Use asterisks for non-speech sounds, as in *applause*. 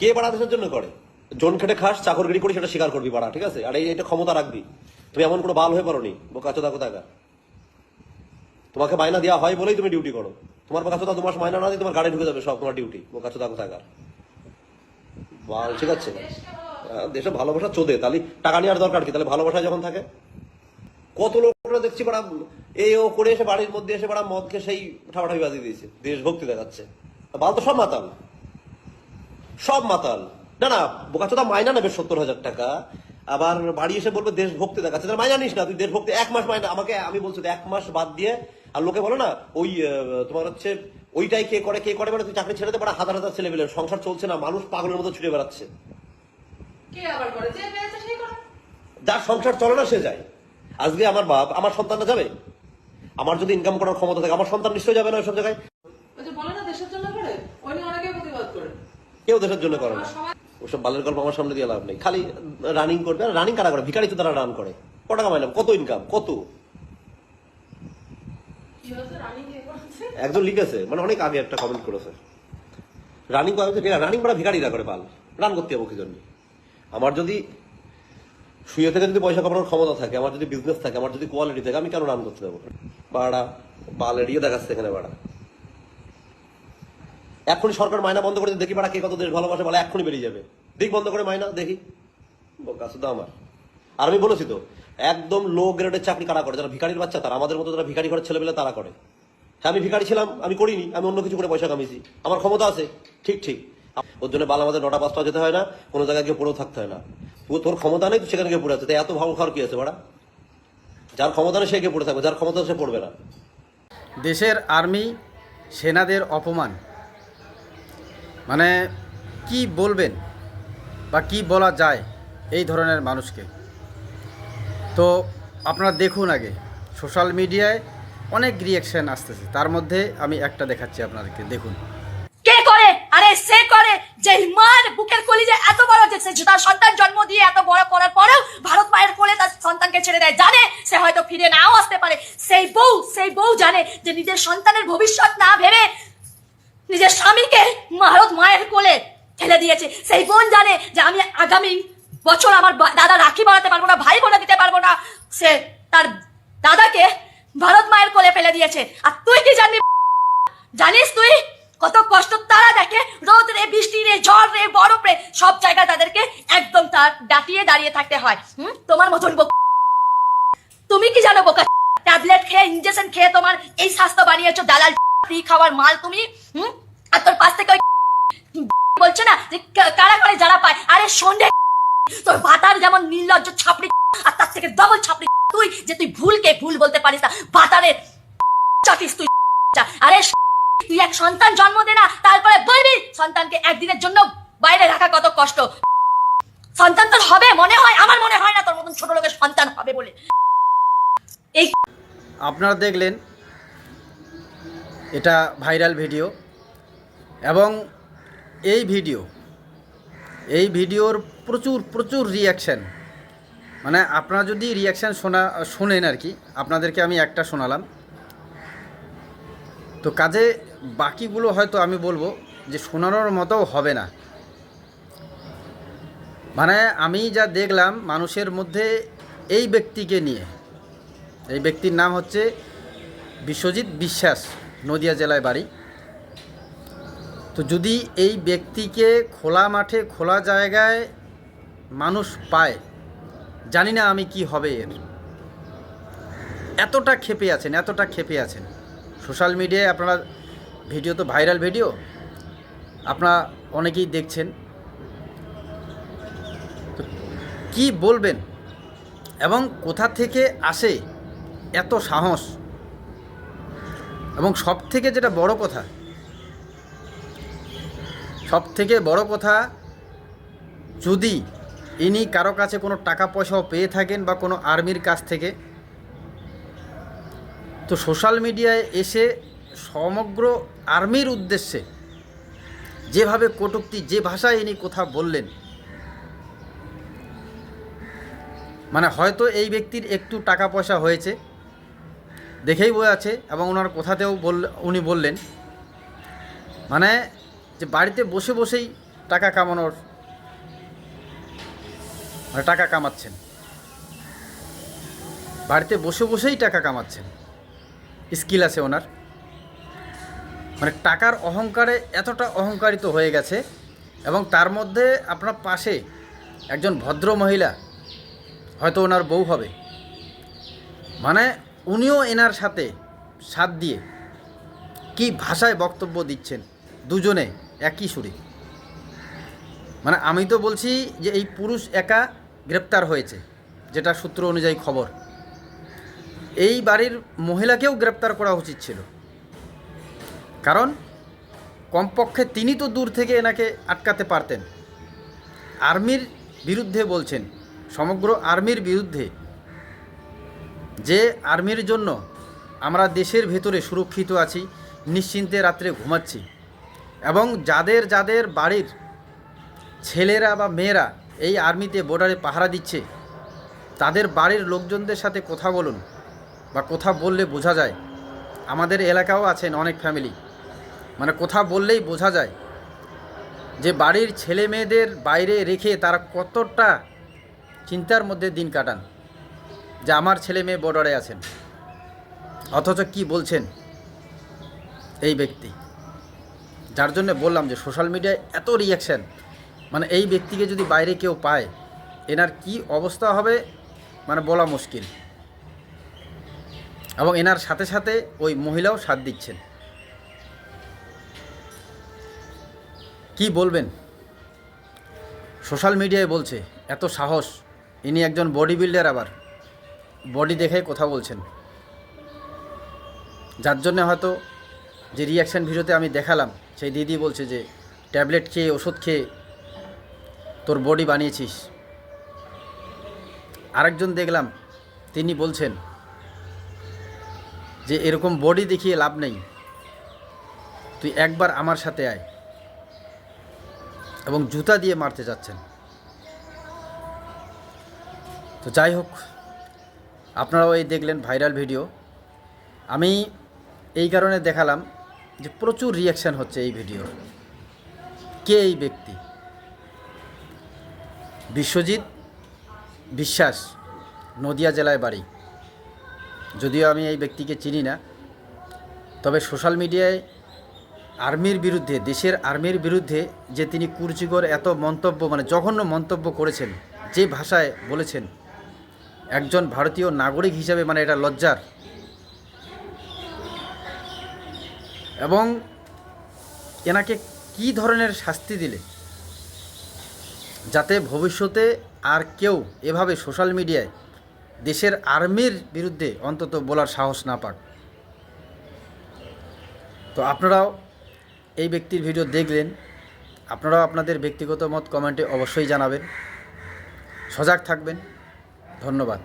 কে বাড়া দেশের জন্য করে? জন খেটে খাস, চাকরগিরি করে সেটা স্বীকার করবি বাড়া, ঠিক আছে? আর এই এটা ক্ষমতা রাখবি। তুমি এমন কোনো বাল হয়ে পারোনি বোকা চোদা কোথাকার। তোমাকে মাইনা দেওয়া হয় বলেই তুমি ডিউটি করো। তোমার বোকা চোদা দু মাস মাইনা না দিয়ে তোমার গাড়ি ঢুকে যাবে, সব তোমার ডিউটি, বোকা চোদা কোথাকার। বাল, ঠিক আছে? দেশে ভালোবাসা চোদে, তাহলে টাকা নেওয়ার দরকার কি? তাহলে ভালোবাসা যখন থাকে? কত লোকরা দেখছি বাড়া এই ও করে এসে বাড়ির মধ্যে এসে বাড়া মদকে সেই ঠাপাঠাপি বাজিয়ে দিয়েছে, দেশভক্তি দেখাচ্ছে। বাল তো সব মাতাল। সব মাতাল। না না বোকাচোদা মাইনা নেবে সত্তর হাজার টাকা। আবার বাড়ি এসে বলবে দেশভক্তি দেখাচ্ছে। তাহলে মাইনা নিস না তুই দেশভক্তি এক মাস মাইনা। আমাকে আমি বলছি তো এক মাস বাদ দিয়ে আর লোকে বলো না ওই তোমার হচ্ছে ওইটাই কে করে কে করে মানে তুই চাকরি ছেড়ে দে বড় হাজার হাজার ছেলে পেলে সংসার চলছে না মানুষ পাগলের মতো ছুটে বেড়াচ্ছে। যার সংসার চলে না সে যায়। আজকে আমার বাপ আমার সন্তানরা যাবে? আমার যদি ইনকাম করার ক্ষমতা থাকে আমার সন্তান নিশ্চয়ই যাবে না ওইসব জায়গায় ওই যে বলে না দেশের জন্য করে ওই নিয়ে অনেকে প্রতিবাদ করে কেউ দেশের জন্য করে না। ওসব বালের গল্প আমার সামনে দিয়ে লাভ নেই। খালি রানিং করবে আর রানিং কারা করে? ভিকারি তো তারা রান করে। কত টাকা মাইনা কত ইনকাম কত? একজন লিখেছে মানে অনেক আগে একটা কমেন্ট করেছে। রানিং করা হচ্ছে রানিং করা ভিকারিরা করে পাল। রান করতে যাব কি জন্য আমার যদি শুয়ে থেকে যদি পয়সা কামানোর ক্ষমতা থাকে, আমার যদি বিজনেস থাকে, আমার যদি কোয়ালিটি থাকে, আমি কেন রান করতে যাব বাড়া, বাল এড়িয়ে দেখাচ্ছে এখানে বাড়া। এখনই সরকার মাইনা বন্ধ করে দেখি বাড়া কে কত দেশ ভালোবাসে, বলে এখনই বেরিয়ে যাবে। দিক বন্ধ করে মাইনা, দেখি। বোকা শুধু আমার। আর আমি বলেছি তো, একদম লো গ্রেডের চাকরি কারা করে? যারা ভিখারির বাচ্চা, তারা আমাদের মতো যারা ভিখারি ঘরের ছেলেবেলে তারা করে। হ্যাঁ আমি ভিখারি ছিলাম, আমি করিনি, আমি অন্য কিছু করে পয়সা কামিয়েছি। আমার ক্ষমতা আছে, ঠিক ঠিক। ওর জন্য বাল আমাদের নটা পাঁচটা যেতে হয় না, কোনো জায়গায় গিয়ে পড়েও থাকতে হয় না। তোর ক্ষমতা নেই সেখানে গিয়ে পড়ে আছে। এত ভালো খাওয়ার কি আছে, বাড়া? যার ক্ষমতা নেই, সে গিয়ে পড়ে থাকবে, যার ক্ষমতা সে পড়বে না। দেশের আর্মি, সেনাদের অপমান। মানে কি বলবেন বা কি বলা যায় এই ধরনের মানুষকে? তো আপনারা দেখুন আগে, সোশ্যাল মিডিয়ায় অনেক রিয়াকশন আসতেছে, তার মধ্যে আমি একটা দেখাচ্ছি আপনাদেরকে, দেখুন। কে করে? আরে সে করে? যে মার বুকের কলিজে এত বড় যে তার সন্তান জন্ম দিয়ে এত বড় করার পরেও ভারত মায়ের কোলে তার সন্তানকে ছেড়ে দেয়, জানে? সে হয়তো ফিরে নাও আসতে পারে। সেই বউ সেই বউ জানে যে নিজের সন্তানের ভবিষ্যৎ না ভেবে নিজের স্বামীকে ভারত মায়ের কোলে ঠেলে দিয়েছে। সেই বোন জানে যে আমি আগামী বছর আমার দাদা রাখি বানাতে পারব না, ভাই বোনা দিতে পারব না। সে তার দাদাকে ভারত মায়ের কোলে ফেলে দিয়েছে। আর তুই কি জানবি? জানিস তুই? কত কষ্ট তারা দেখে রোদ রে বৃষ্টি রে ঝড় রে বরফ রে সব জায়গায় তাদেরকে একদম তার ডাকিয়ে দাঁড়িয়ে থাকতে হয়। হুম? তোমার মতন বোকা। তুমি কি জানো বোকা? ট্যাবলেট খেয়ে ইঞ্জেকশন খেয়ে তোমার এই স্বাস্থ্য বানিয়েছো দালাল। ফ্রি খাওয়ার মাল তুমি আর তোর পাশ থেকে ওই *laughs* বলছে না যে কারা করে যারা পায়, আরে সন্ধে *laughs* তোর ভাতার যেমন নির্লজ্জ ছাপড়ি *laughs* আর তার থেকে ডবল ছাপড়ি তুই, যে তুই ভুলকে ভুল বলতে পারিস না ভাতারের চাটিস তুই আরে তুই এক সন্তান জন্ম দে না, তারপরে বলবি সন্তানকে একদিনের জন্য বাইরে রাখা কত কষ্ট। সন্তান তোর হবে, মনে হয়, আমার মনে হয় না তোর মতন ছোট লোকের সন্তান হবে বলে। এই আপনারা দেখলেন এটা ভাইরাল ভিডিও এবং এই ভিডিও, এই ভিডিওর প্রচুর প্রচুর রিয়াকশান মানে আপনারা যদি রিয়াকশান শোনা, শোনেন আর কি, আপনাদেরকে আমি একটা শোনালাম। তো কাজে বাকিগুলো হয়তো আমি বলব যে শোনানোর মতো হবে না। মানে আমি যা দেখলাম মানুষের মধ্যে এই ব্যক্তিকে নিয়ে, এই ব্যক্তির নাম হচ্ছে বিশ্বজিৎ বিশ্বাস। নদিয়া জেলায় বাড়ি। তো যদি এই ব্যক্তিকে খোলা মাঠে, খোলা জায়গায় মানুষ পায়, জানি না আমি কি হবে এর। এতটা ক্ষেপে আছেন, এতটা ক্ষেপে আছেন। সোশ্যাল মিডিয়ায় আপনারা, ভিডিও তো ভাইরাল ভিডিও, আপনারা অনেকেই দেখছেন। কি বলবেন? এবং কোথা থেকে আসে এত সাহস? এবং সব থেকে যেটা বড় কথা সব থেকে বড় কথা, যদি ইনি কারও কাছে কোনো টাকা পয়সাও পেয়ে থাকেন বা কোনো আর্মির কাছ থেকে, তো সোশ্যাল মিডিয়ায় এসে সমগ্র আর্মির উদ্দেশ্যে যেভাবে কটূক্তি, যে ভাষায় ইনি কথা বললেন মানে হয়তো এই ব্যক্তির একটু টাকা পয়সা হয়েছে দেখেই বই আছে এবং ওনার কথাতেও বল, উনি বললেন। মানে যে বাড়িতে বসে বসেই টাকা কামানোর মানে টাকা কামাচ্ছেন। বাড়িতে বসে বসেই টাকা কামাচ্ছেন। স্কিল আছে ওনার। মানে টাকার অহংকারে এতটা অহংকারিত হয়ে গেছে এবং তার মধ্যে আপনার পাশে একজন ভদ্র মহিলা, হয়তো ওনার বউ হবে। মানে উনিও এনার সাথে সাথ দিয়ে কি ভাষায় বক্তব্য দিচ্ছেন দুজনে একই সুরে। মানে আমি তো বলছি যে এই পুরুষ একা গ্রেপ্তার হয়েছে, যেটা সূত্র অনুযায়ী খবর। এই বাড়ির মহিলাকেও গ্রেপ্তার করা উচিত ছিল। কারণ কমপক্ষে তিনি তো দূর থেকে এনাকে আটকাতে পারতেন। আর্মির বিরুদ্ধে বলছেন, সমগ্র আর্মির বিরুদ্ধে যে আর্মির জন্য আমরা দেশের ভেতরে সুরক্ষিত আছি, নিশ্চিন্তে রাত্রে ঘুমাচ্ছি। এবং যাদের যাদের বাড়ির ছেলেরা বা মেয়েরা এই আর্মিতে বর্ডারে পাহারা দিচ্ছে, তাদের বাড়ির লোকজনদের সাথে কথা বলুন বা কথা বললে বোঝা যায়। আমাদের এলাকাও আছেন অনেক ফ্যামিলি। মানে কথা বললেই বোঝা যায় যে বাড়ির ছেলে মেয়েদের বাইরে রেখে তারা কতটা চিন্তার মধ্যে দিন কাটান। যে আমার ছেলে মেয়ে বর্ডারে আছেন। অথচ কি বলছেন এই ব্যক্তি? যার জন্য বললাম যে সোশ্যাল মিডিয়ায় এত রিয়াকশান মানে এই ব্যক্তিকে যদি বাইরে কেউ পায়, এনার কি অবস্থা হবে মানে বলা মুশকিল। এবং এনার সাথে সাথে ওই মহিলাও সাথ দিচ্ছেন। কি বলবেন? সোশ্যাল মিডিয়ায় বলছে, এত সাহস, ইনি একজন বডি বিল্ডার আবার। বডি দেখে কথা বলছেন। যার জন্য হয়তো যে রিয়াকশান ভিডিওতে আমি দেখালাম, সেই দিদি বলছে যে, ট্যাবলেট খেয়ে, ওষুধ খেয়ে তোর বডি বানিয়েছিস। আরেকজন দেখলাম, তিনি বলছেন যে, এরকম বডি দেখিয়ে লাভ নেই। তুই একবার আমার সাথে আয়। এবং জুতা দিয়ে মারতে যাচ্ছেন। তো যাই হোক আপনারাও এই দেখলেন ভাইরাল ভিডিও। আমি এই কারণে দেখালাম যে প্রচুর রিয়াকশান হচ্ছে এই ভিডিওর। কে এই ব্যক্তি? বিশ্বজিৎ বিশ্বাস, নদিয়া জেলায় বাড়ি। যদিও আমি এই ব্যক্তিকে চিনি না, তবে সোশ্যাল মিডিয়ায় আর্মির বিরুদ্ধে, দেশের আর্মির বিরুদ্ধে যে তিনি কুরচিকর এত মন্তব্য মানে জঘন্য মন্তব্য করেছেন, যে ভাষায় বলেছেন একজন ভারতীয় নাগরিক হিসাবে মানে এটা লজ্জার। এবং এনাকে কি ধরনের শাস্তি দিলে? যাতে ভবিষ্যতে আর কেউ এভাবে সোশ্যাল মিডিয়ায় দেশের আর্মির বিরুদ্ধে অন্তত বলার সাহস না পাক। তো আপনারাও এই ব্যক্তির ভিডিও দেখলেন। আপনারাও আপনাদের ব্যক্তিগত মত কমেন্টে অবশ্যই জানাবেন। সজাগ থাকবেন। ধন্যবাদ।